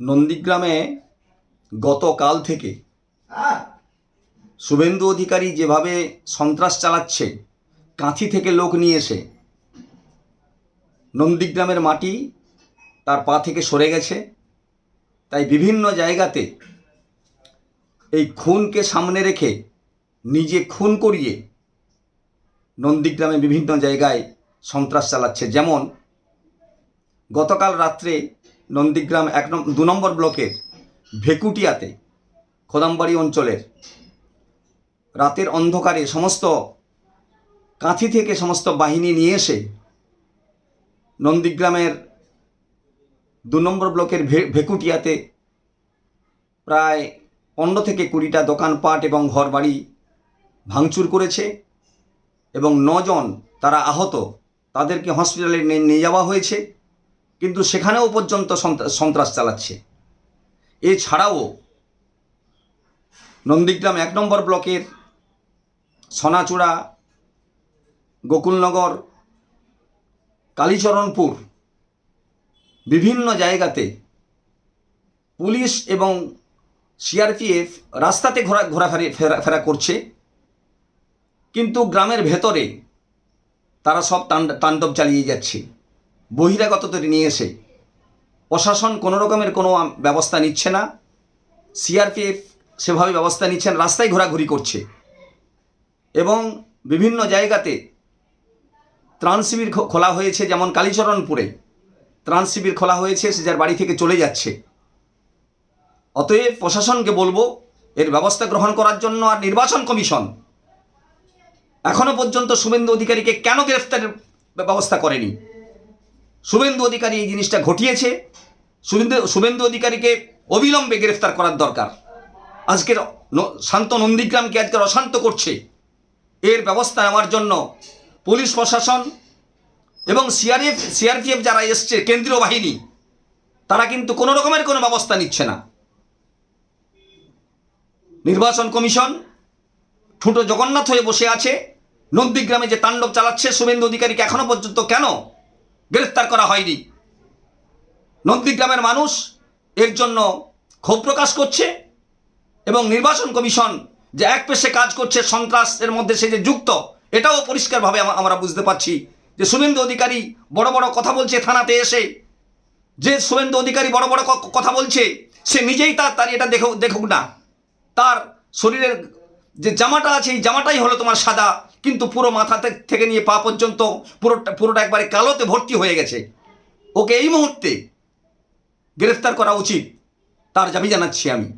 নন্দীগ্রামে গতকাল থেকে শুভেন্দু অধিকারী যেভাবে সন্ত্রাস চালাচ্ছে, কাঁথি থেকে লোক নিয়ে এসে নন্দীগ্রামের মাটি তার পা থেকে সরে গেছে। তাই বিভিন্ন জায়গাতে এই খুনকে সামনে রেখে নিজে খুন করিয়ে নন্দীগ্রামে বিভিন্ন জায়গায় সন্ত্রাস চালাচ্ছে। যেমন গতকাল রাত্রে নন্দীগ্রাম এক দু নম্বর ব্লকের ভেকুটিয়াতে, খোদামবাড়ি অঞ্চলের রাতের অন্ধকারে সমস্ত কাঁথি থেকে সমস্ত বাহিনী নিয়ে এসে নন্দীগ্রামের দু নম্বর ব্লকের ভেকুটিয়াতে প্রায় পনেরো থেকে কুড়িটা দোকানপাট এবং ঘরবাড়ি ভাঙচুর করেছে এবং নজন তারা আহত, তাদেরকে হসপিটালে নিয়ে যাওয়া হয়েছে। কিন্তু সেখানেও পর্যন্ত সন্ত্রা- সন্ত্রাস চালাচ্ছে। এছাড়াও নন্দীগ্রাম এক নম্বর ব্লকের সোনাচূড়া গোকুলনগর, কালীচরণপুর বিভিন্ন জায়গাতে পুলিশ এবং সিআরপিএফ রাস্তাতে ঘোরা, ঘোরাফেরি, ফেরা ফেরা করছে। কিন্তু গ্রামের ভেতরে তারা সব তাণ্ড- তাণ্ডব চালিয়ে যাচ্ছে। বহিরাগতদের নিয়ে এসে প্রশাসন কোনো রকমের কোনো ব্যবস্থা নিচ্ছে না, সিআরপিএফ সেভাবে ব্যবস্থা নিচ্ছেন রাস্তায় ঘোরাঘুরি করছে। এবং বিভিন্ন জায়গাতে ত্রাণ শিবির খোলা হয়েছে, যেমন কালীচরণপুরে। ত্রাণ শিবির খোলা হয়েছে, সে যার বাড়ি থেকে চলে যাচ্ছে। অতএব প্রশাসনকে বলব, এর ব্যবস্থা গ্রহণ করার জন্য আর নির্বাচন কমিশন এখনও পর্যন্ত শুভেন্দু অধিকারীকে কেন গ্রেফতারের ব্যবস্থা করেনি? শুভেন্দু অধিকারী এই জিনিসটা ঘটিয়েছে। শুভেন্দু শুভেন্দু অধিকারীকে অবিলম্বে গ্রেফতার করার দরকার। আজকের শান্ত নন্দীগ্রামকে আজকের অশান্ত করছে। এর ব্যবস্থা নেওয়ার জন্য পুলিশ প্রশাসন এবং সিআরএফ, সিআরপিএফ যারা এসছে, কেন্দ্রীয় বাহিনী, তারা কিন্তু কোনো রকমের কোনো ব্যবস্থা নিচ্ছে না। নির্বাচন কমিশন ঠুঁটো জগন্নাথ হয়ে বসে আছে। নন্দীগ্রামে যে তাণ্ডব চালাচ্ছে শুভেন্দু অধিকারীকে এখনও পর্যন্ত কেন গ্রেফতার করা হয়নি। নন্দীগ্রামের মানুষ এর জন্য ক্ষোভ প্রকাশ করছে এবং নির্বাচন কমিশন যে এক পেশে কাজ করছে সন্ত্রাসের মধ্যে সে যে যুক্ত, এটাও পরিষ্কারভাবে আমরা বুঝতে পারছি। যে শুভেন্দু অধিকারী বড় বড় কথা বলছে থানাতে এসে, যে শুভেন্দু অধিকারী বড় বড় কথা বলছে, সে নিজেই তার তার এটা দেখুক দেখুক না। তার শরীরের যে জামাটা আছে, এই জামাটাই হলো তোমার সাদা। কিন্তু পুরো মাথা থেকে নিয়ে পা পর্যন্ত পুরোটা পুরোটা একবারে কালোতে ভর্তি হয়ে গেছে। ওকে এই মুহূর্তে গ্রেফতার করা উচিত তার দাবি জানাচ্ছি আমি।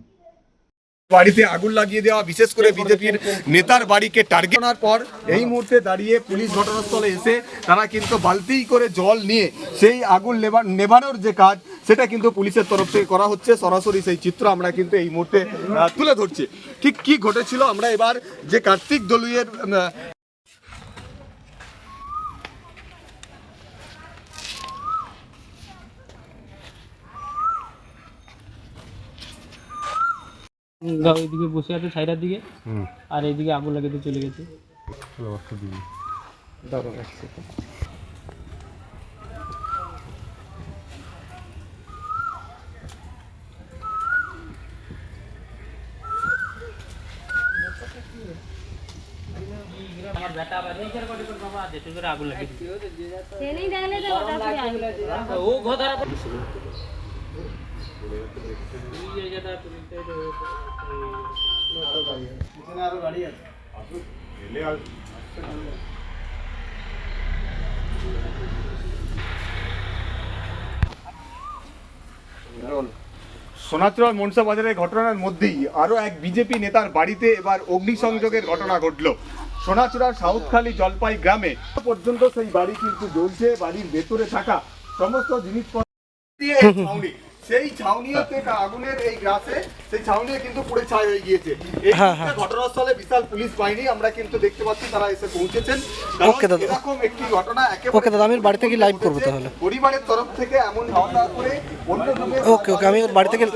বাড়িতে আগুন লাগিয়ে দেওয়া বিশেষ করে বিজেপির নেতার বাড়িকে টার্গেট করার পর এই মুহূর্তে দাঁড়িয়ে পুলিশ ঘটনাস্থলে এসে তারা কিন্তু বালতি করে জল নিয়ে সেই আগুন নেভানোর যে কাজ সেটা কিন্তু পুলিশের তরফ থেকে করা হচ্ছে। সরাসরি সেই চিত্র আমরা কিন্তু এই মুহূর্তে তুলে ধরছি। ঠিক কি ঘটেছিল আমরা এবার যে কার্তিক দলুইয়ের ওইদিকে বসে আছে ছাইটার দিকে। আর এইদিকে আগুন লাগাতে চলে গেছে। আমার বেটা আবার এই করে করে করে বাবা যেতে করে আগুন লাগিয়ে দিচ্ছে। नहीं এই মনসা বাজারের ঘটনার মধ্যেই আরও এক বিজেপি নেতার বাড়িতে এবার অগ্নিসংযোগের ঘটনা ঘটল। সোনাচুরা সাউথখালী জলপাই গ্রামে পর্যন্ত সেই বাড়ি কিন্তু জ্বলছে বাড়ির ভেতরে থাকা সমস্ত জিনিসপত্র দিয়ে সেই ছাউনিতে আগুনের এই গ্রাসে সেই ছাউনি কিন্তু পুড়ে ছাই হয়ে গিয়েছে এই ঘটনাস্থলে বিশাল পুলিশ বাহিনী আমরা কিন্তু দেখতে পাচ্ছি তারা এসে পৌঁছেছেন ওকে দাদা। এরকম একটি ঘটনা একেবারে ওকে দাদা, আমি বাড়ি থেকে live করব তাহলে। পরিবারের তরফ থেকে এমন খাওয়া করে অন্য ওকে, ওকে, আমি ওর বাড়ি থেকে-।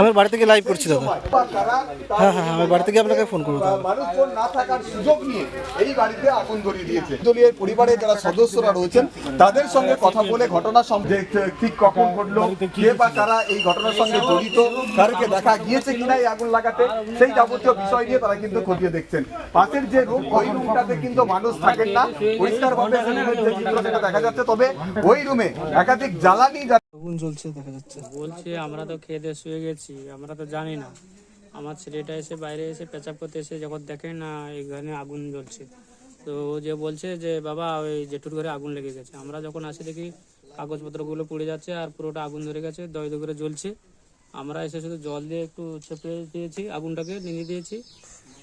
আমি বাড়ি থেকে লাইভ করছি দাদা তারা হ্যাঁ হ্যাঁ আমি বাড়ি থেকে আপনাকে ফোন করব তাহলে মানুষজন না থাকার সুযোগ নিয়ে এই বাড়িতে আগুন ধরিয়ে দিয়েছে দলীয় পরিবারের যারা সদস্যরা রয়েছেন তাদের সঙ্গে কথা বলে ঘটনা সম- যে ঠিক কখন ঘটলো কে বা তারা এই ঘটনার সঙ্গে জড়িত তাদেরকে দেখা গিয়েছে কিনা এই আগুন লাগাতে সেই যাবতীয় বিষয় নিয়ে তারা কিন্তু খতিয়ে দেখছেন। পাশের যে রুম ওই রুমটাতে কিন্তু মানুষ থাকেন না। পরিষ্কারভাবে সেই যে চিত্র সেটা দেখা যাচ্ছে। তবে ওই রুমে একাধিক জ্বালানি আগুন জ্বলছে দেখা যাচ্ছে। বলছি আমরা তো খেয়ে দিয়ে শুয়ে গেছি। আমরা তো জানি না। আমার ছেলেটা এসে বাইরে এসে পেঁচাপ করতে এসে যখন দেখে না এখানে আগুন জ্বলছে। তো ও যে বলছে যে বাবা ওই জেঠুর ঘরে আগুন লেগে গেছে। আমরা যখন আসি দেখি কাগজপত্রগুলো পুড়ে যাচ্ছে আর পুরোটা আগুন ধরে গেছে দই করে জ্বলছে। আমরা এসে শুধু জল দিয়ে একটু চেপে দিয়েছি আগুনটাকে নিয়ে দিয়েছি।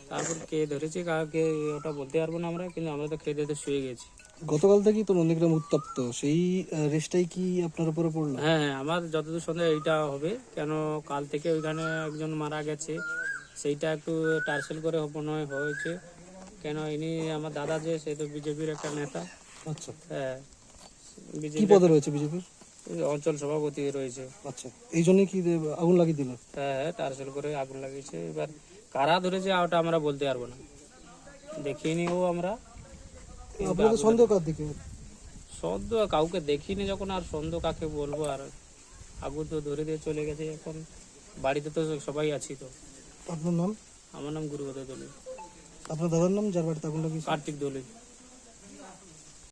তারপর কে ধরেছি কাকে ওটা বলতে পারব না আমরা কিন্তু আমরা তো খেয়ে দিয়ে শুয়ে গেছি। গতকাল থেকেই তো নন্দীগ্রাম উত্তপ্ত। সেই রেসটাই কি আপনার উপরে পড়ল? হ্যাঁ হ্যাঁ আমার যতদূর সন্দেহ এইটা হবে। কেন কাল থেকে ওইখানে একজন মারা গেছে সেইটা একটু টার্সেল করে মনে হয় হয়েছে। কেন ইনি আমার দাদা যে সে তো বিজেপির একটা নেতা। আচ্ছা। হ্যাঁ। কি পদে রয়েছে বিজেপির? অঞ্চল সভাপতি রয়েছে। আচ্ছা এই জন্যই কি আগুন লাগিয়ে দিল? হ্যাঁ হ্যাঁ টার্সেল করে আগুন লাগিয়েছে। এবার কারা ধরেছে ওটা আমরা বলতে পারব না। দেখিনি ও আমরা। আপনাদের সন্দেহ কার দিকে? সন্দেহ কাউকে দেখিনি যখন আর সন্দেহ কাকে বলব? আর আগুন তো ধরে দিয়ে চলে গেছে এখন। বাড়িতে তো সবাই আছি তো। আপনার নাম? আমার নাম গুরুগত দলি আপনার দাদার নাম? যার বাড়িতে আগুন লাগিয়েছে? কার্তিক দলি